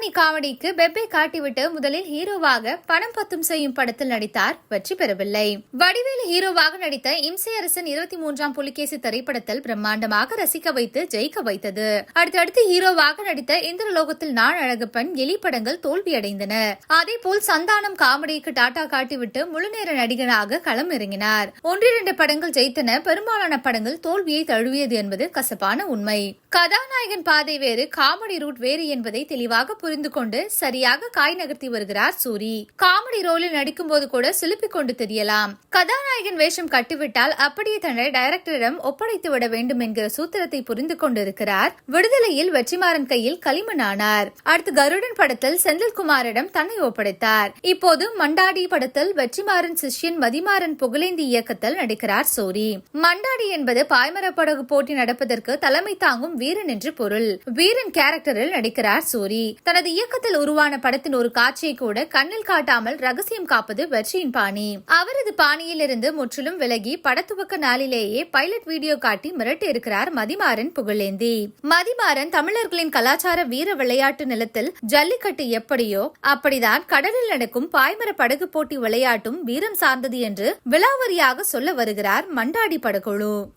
கவுண்டமணி காமெடிக்கு பெப்பை காட்டிவிட்டு முதலில் ஹீரோவாக பணம் பத்தும் செய்யும் படத்தில் நடித்தார் வெற்றி பெறவில்லை. வடிவேலு ஹீரோவாக நடித்த இம்சை அரசன் இருபத்தி மூன்றாம் புலிகேசி திரைப்படத்தில் பிரம்மாண்டமாக ரசிக்க வைத்து ஜெயிக்க வைத்தது. அடுத்தடுத்து ஹீரோவாக நடித்த இந்திரலோகத்தில் நான் அழகப்பன் எலி படங்கள் தோல்வியடைந்தன. அதே போல் சந்தானம் காமெடிக்கு டாடா காட்டிவிட்டு முழுநேர நடிகனாக களம் இறங்கினார் ஒன்றிரண்டு படங்கள் ஜெயித்தன பெரும்பாலான படங்கள் தோல்வியை தழுவியது என்பது கசப்பான உண்மை. கதாநாயகன் பாதை வேறு காமெடி ரூட் வேறு என்பதை தெளிவாக புரிந்து புரிந்து கொண்டு சரியாக காய் நகர்த்தி வருகிறார் சூரி. காமெடி ரோலில் நடிக்கும் போது கூட சிலுப்பிக் கொண்டு தெரியலாம். கதாநாயகன் வேஷம் கட்டிவிட்டால் அப்படியே தன்னை டைரக்டரிடம் ஒப்படைத்து விட வேண்டும் என்கிற சூத்திரத்தை புரிந்து கொண்டிருக்கிறார். விடுதலையில் வெற்றிமாறன் கையில் களிமண் ஆனார் அடுத்து கருடன் படத்தில் செந்தில்குமாரிடம் தன்னை ஒப்படைத்தார். இப்போது மண்டாடி படத்தில் வெற்றிமாறன் சிஷ்யன் மதிமாறன் புகழேந்தி இயக்கத்தில் நடிக்கிறார் சூரி. மண்டாடி என்பது பாய்மர படகு போட்டி நடப்பதற்கு தலைமை தாங்கும் வீரன் என்று பொருள். வீரன் கேரக்டரில் நடிக்கிறார் சூரி. தனது இயக்கத்தில் உருவான படத்தின் ஒரு காட்சியை கூட கண்ணில் காட்டாமல் ரகசியம் காப்பது வெற்றியின் பாணி. அவரது பாணியில் இருந்து முற்றிலும் விலகி படத்துவக்க நாளிலேயே பைலட் வீடியோ காட்டி மிரட்டி இருக்கிறார் மதிமாறன் புகழேந்தி. மதிமாறன் தமிழர்களின் கலாச்சார வீர விளையாட்டு நிலத்தில் ஜல்லிக்கட்டு எப்படியோ அப்படிதான் கடலில் நடக்கும் பாய்மர படகு போட்டி விளையாட்டும் வீரம் சார்ந்தது என்று விலாவரியாக சொல்ல வருகிறார் மண்டாடி படகுழு